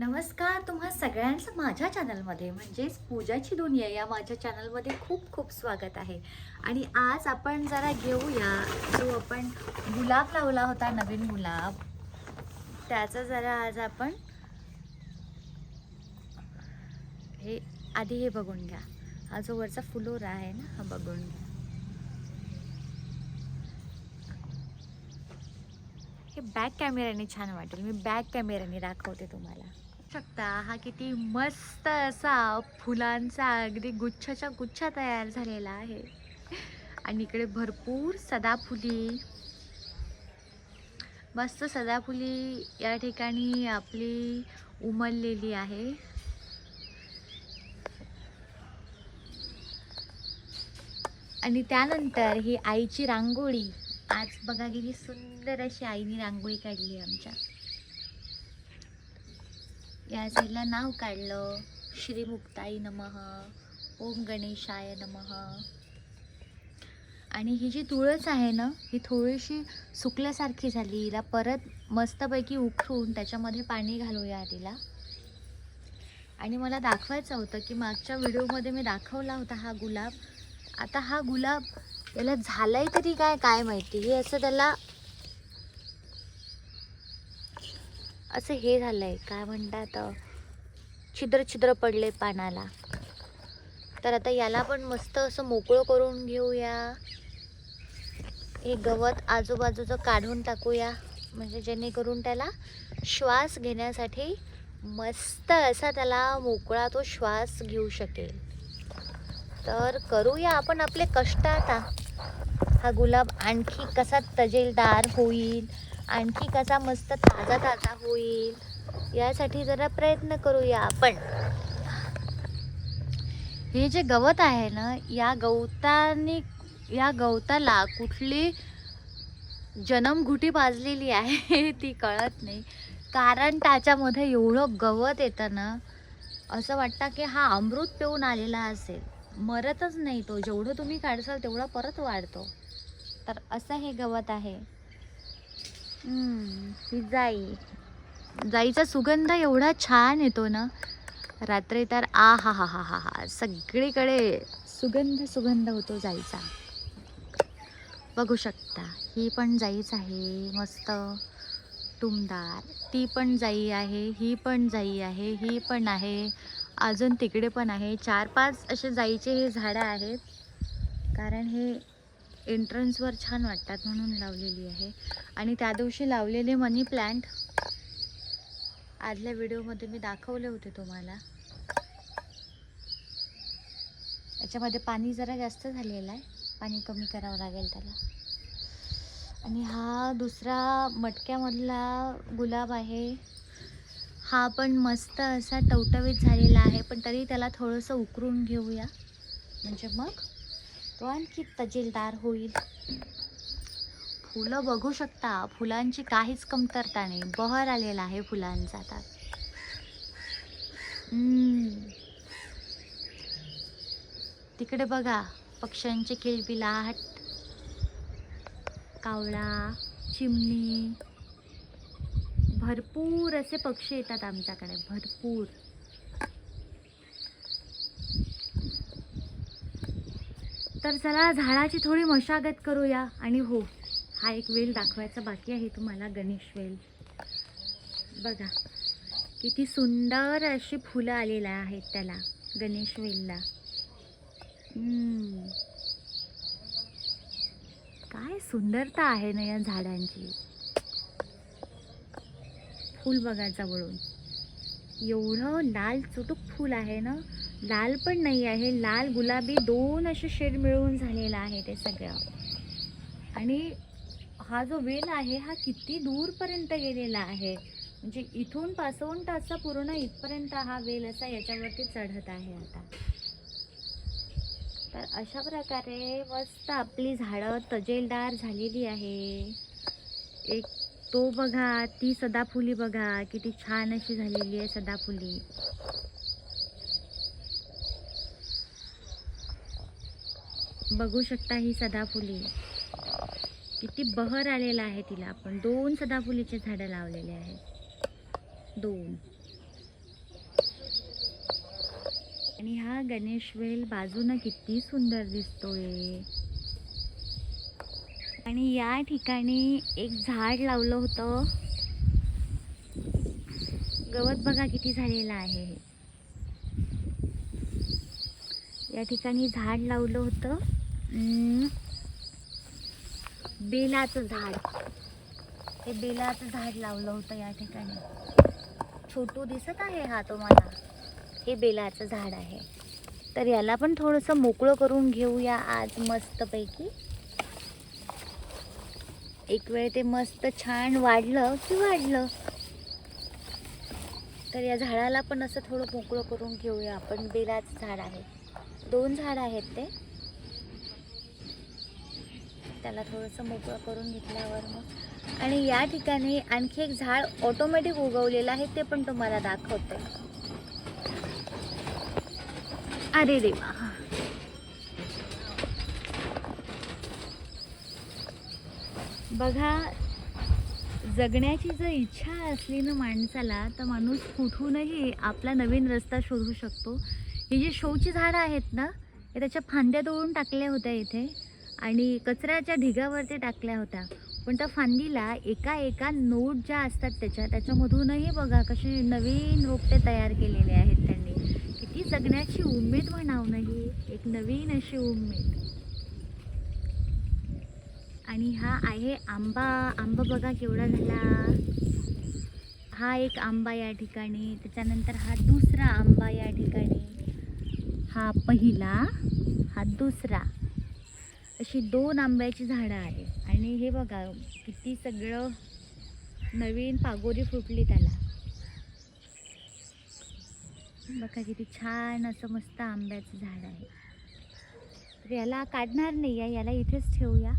नमस्कार तुम्हा सगळ्यांचं माझ्या चॅनलमध्ये म्हणजेच पूजाची दुनिया या माझ्या चॅनलमध्ये खूप खूप स्वागत आहे. आणि आज आपण जरा घेऊया जो आपण गुलाब लावला होता नवीन गुलाब. त्याचा जरा आज आपण हे आधी हे बघून घ्या. हा जो वरचा फुलोरा आहे ना हा बघून घ्या. हे बॅक कॅमेऱ्याने छान वाटेल. मी बॅक कॅमेऱ्याने दाखवते तुम्हाला. शकता. हा किती मस्त असा फुलांचा अगदी गुच्छाच्या गुच्छा तयार झालेला आहे. आणि इकडे भरपूर सदाफुली. मस्त सदाफुली या ठिकाणी आपली उमललेली आहे. आणि त्यानंतर ही आईची रांगोळी. आज बघा गेली सुंदर अशी आईने रांगोळी काढली आमच्या. या साईडला नाव काढलं. श्री मुक्ताई नमः. ओम गणेशाय नमः. आणि ही जी तुळस आहे ना ही थोडीशी सुकल्यासारखी झाली. हिला परत मस्तपैकी उखरून त्याच्यामध्ये पाणी घालूया तिला आणि मला दाखवायचं होतं की मागच्या व्हिडिओमध्ये मी दाखवला होता हा गुलाब. आता हा गुलाब त्याला झालाय तरी काय काय माहिती? हे असं त्याला असं हे झालं आहे काय म्हणतात छिद्र छिद्र पडले पानाला. तर आता याला पण मस्त असं मोकळं करून घेऊया. हे गवत आजूबाजूचं काढून टाकूया. म्हणजे जेणेकरून त्याला श्वास घेण्यासाठी मस्त असा त्याला मोकळा तो श्वास घेऊ शकेल. तर करूया आपण आपले कष्ट आता. हा गुलाब आणखी कसा तजेलदार होईल? आणखी कसा मस्त ताजा ताजा होईल? यासाठी जरा प्रयत्न करूया आपण. हे जे गवत आहे ना या गवताने या गवताला कुठली जन्मघुटी पाजलेली आहे ती कळत नाही. कारण त्याच्यामध्ये एवढं गवत येतं ना असं वाटतं की हा अमृत पिऊन आलेला असेल. मरतच नाही तो. जेवढं तुम्ही काढसाल तेवढा परत वाढतो. तर असं हे गवत आहे. ही जाई. जाईचा सुगंध एवढा छान येतो ना. रात्री तर आ हा हा हा हा हा सगळीकडे सुगंध सुगंध होतो जाईचा. बघू शकता ही पण जाईच आहे मस्त. टुमदार ती पण जाई आहे ही पण जाई आहे ही पण आहे. अजून तिकडे पण आहे. चार पाच असे जाईचे हे झाडं आहेत. कारण हे एंट्रन्सवर छान वाटतात म्हणून लावलेली आहे. आणि त्या दिवशी लावलेले मनी प्लांट आदल्या व्हिडिओमध्ये मी दाखवले होते तुम्हाला. याच्यामध्ये पाणी जरा जास्त झालेलं आहे. पाणी कमी करावं लागेल त्याला. आणि हा दुसरा मटक्यामधला गुलाब आहे. हा पण मस्त असा टवटवीत झालेला आहे पण तरी त्याला थोडंसं उकरून घेऊया. म्हणजे मग तो आणखी तजेलदार होईल. फुलं बघू शकता. फुलांची काहीच कमतरता नाही. बहर आलेला आहे फुलांचा आता. तिकडे बघा. पक्ष्यांची किलबिलाट कावळा चिमणी. भरपूर असे पक्षी येतात आमच्याकडे. भरपूर. तर चला झाडाची थोडी मशागत करूया. आणि हो हा एक वेल दाखवायचा बाकी आहे तुम्हाला गणेश वेल. बघा किती सुंदर अशी फुलं आलेली आहेत त्याला गणेश वेलला. काय सुंदरता आहे ना या झाडांची. फूल बघा जवळून. एवढं लाल चुटूक फूल आहे ना. लाल पण नाही आहे. लाल गुलाबी दोन असे शेड मिळून झालेला आहे ते सगळं. आणि हा जो वेल आहे हा किती दूरपर्यंत गेलेला आहे? म्हणजे इथून पासून तर पूर्ण इथपर्यंत हा वेल असा याच्यावरती चढत आहे आता. तर अशा प्रकारे मस्त आपली झाडं तजेलदार झालेली आहे. एक तो बघा ती सदाफुली बघा किती छान अशी झालेली आहे सदाफुली. बघू शकता ही सदाफुली. किती बहर आलेला आहे तिला. आपण दोन सदाफुलीचे झाडं लावलेले आहेत. दोन. आणि हा गणेश वेल बाजूनं किती सुंदर दिसतोय. आणि या ठिकाणी एक झाड लावलं होतं. गवत बघा किती झालेलं आहे. या ठिकाणी झाड लावलं होतं. बेलाचं झाड. हे बेलाचं झाड लावलं होतं या ठिकाणी. छोटू दिसत आहे हा तुम्हाला. हे बेलाचं झाड आहे. तर याला पण थोडंसं मोकळं करून घेऊया आज मस्तपैकी. एक वेळ ते मस्त छान वाढलं की वाढलं. तर या झाडाला पण असं थोडं मोकळं करून घेऊया आपण. बेलाचं झाड आहे. दोन झाड आहेत ते. त्याला थोडंसं मोकळं करून घेतल्यावर मग. आणि या ठिकाणी आणखी एक झाड ऑटोमॅटिक उगवलेलं आहे ते पण तुम्हाला दाखवते. अरे देवा. बघा जगण्याची जर इच्छा असली ना माणसाला तर माणूस कुठूनही आपला नवीन रस्ता शोधू शकतो. ही जी शोची झाडं आहेत ना हे त्याच्या फांद्या तोडून टाकल्या होत्या इथे. आणि कचऱ्याच्या ढिगावरती टाकल्या होत्या. पण त्या फांदीला एका एका नोट ज्या असतात त्याच्या त्याच्यामधूनही बघा कसे नवीन रोपटे तयार केलेले आहेत त्यांनी. किती जगण्याची उमेद म्हणावं नाही एक नवीन अशी उमेद. आणि हा आहे आंबा आंबा बघा केवढा झाला. हा एक आंबा या ठिकाणी त्याच्यानंतर हा दुसरा आंबा या ठिकाणी. हा पहिला हा दुसरा. अशी दोन आंब्याची झाडं आहेत. आणि हे बघा किती सगळं नवीन पागोरी फुटली त्याला. बघा किती छान असं मस्त आंब्याचं झाड आहे. तर याला काढणार नाही आहे याला इथेच ठेवूया.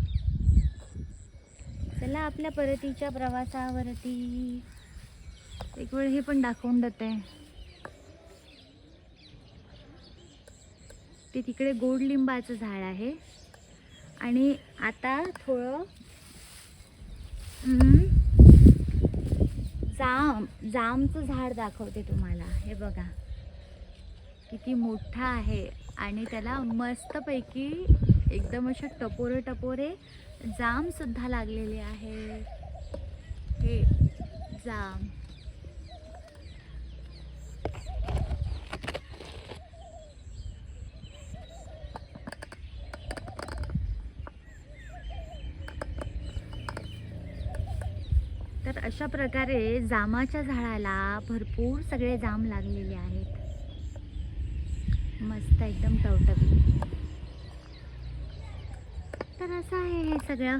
चला आपल्या परतीच्या प्रवासावरती. एक वेळ हे पण दाखवून देते. ते तिकडे गोड लिंबाचं झाड आहे. आणि आता थोडं जाम जामचं झाड दाखवते तुम्हाला. हे बघा. किती मोठा आहे. आणि त्याला मस्तपैकी एकदम असे टपोरे टपोरे जामसुद्धा लागलेले आहे. हे जाम तर अशा प्रकारे जामाच्या झाडाला भरपूर सगळे जाम लागलेले आहेत. मस्त एकदम टवटवीत. तर असं आहे हे सगळं.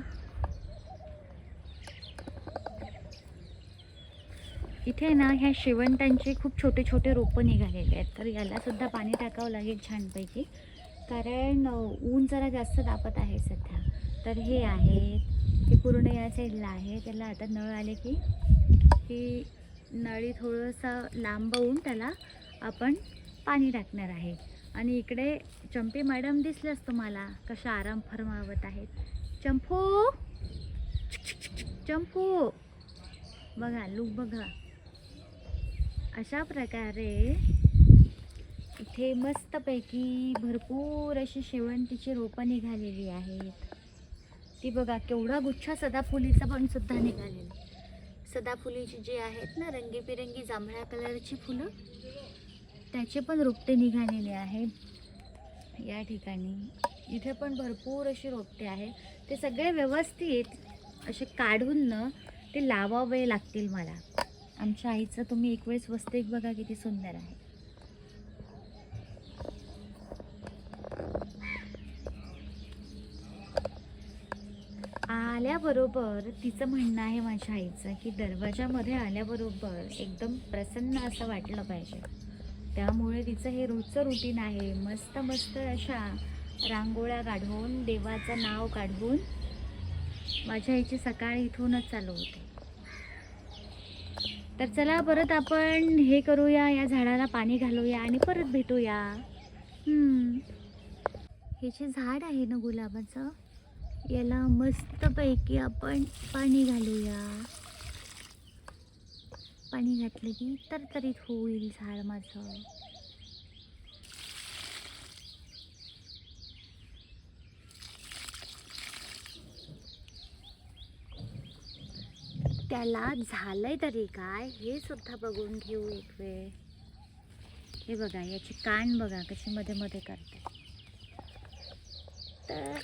इथे ना ह्या शेवंतांचे खूप छोटे छोटे रोपं निघालेले आहेत. तर याला सुद्धा पाणी टाकावं लागेल छानपैकी. कारण ऊन जरा जास्त तापत आहे सध्या. तर हे आहेत हे पूर्ण या साईडला आहे. त्याला आता नळ आले की ही नळी थोडंसं लांबवून त्याला आपण पाणी टाकणार आहे. आणि इकडे चंपी मॅडम दिसल्याच तुम्हाला कशा आराम फरमावत आहेत. चंपू! चंपू! बघा लूक बघा. अशा प्रकारे इथे मस्तपैकी भरपूर अशी शेवंतीची रोपं निघालेली आहेत. ती बघा केवढा गुच्छा सदाफुलीचा पण सुद्धा निघालेला सदाफुलीची जी आहेत ना रंगीबिरंगी जांभळ्या कलरची फुलं त्याचे पण रोपटे निघालेले आहेत. या ठिकाणी इथे पण भरपूर अशी रोपटे आहेत. ते सगळे व्यवस्थित असे काढून न ते लावावे लागतील मला. आमच्या आईचं तुम्ही एक वेळेस वस्ते बघा किती सुंदर आहे. आल्याबरोबर तिचं म्हणणं आहे माझ्या आईचं की दरवाजामध्ये आल्याबरोबर एकदम प्रसन्न असं वाटलं पाहिजे. त्यामुळे तिचं हे रोजचं रुटीन आहे. मस्त मस्त अशा रांगोळ्या काढून देवाचं नाव काढून माझ्या आईची सकाळ इथूनच चालू होते. तर चला परत आपण हे करूया या झाडाला पाणी घालूया आणि परत भेटूया. हे जे झाड आहे ना गुलाबाचं याला मस्तपैकी आपण पाणी घालूया. पाणी घातलं की तरतरीत होईल झाड माझं. त्याला झालंय तरी काय हे सुद्धा बघून घेऊ एक वेळ. हे बघा याची कान बघा कशी मध्ये मध्ये करते. तर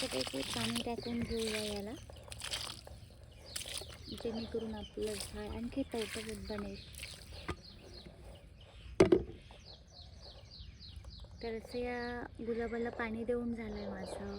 मस्तपैकी पाणी टाकून घेऊया याला. जेणेकरून आपलं झाड आणखी टवटवीत बनेल. तर असं या गुलाबाला पाणी देऊन झालं आहे माझं.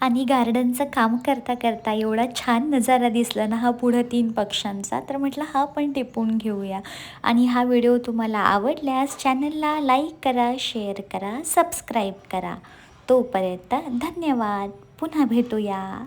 आणि गार्डनचं काम करता करता एवढा छान नजारा दिसला ना हा पुढं तीन पक्ष्यांचा. तर म्हटलं हा पण टिपून घेऊया. आणि हा व्हिडिओ तुम्हाला आवडल्यास चॅनलला लाईक करा शेअर करा सबस्क्राईब करा. तोपर्यंत धन्यवाद. पुन्हा भेटूया.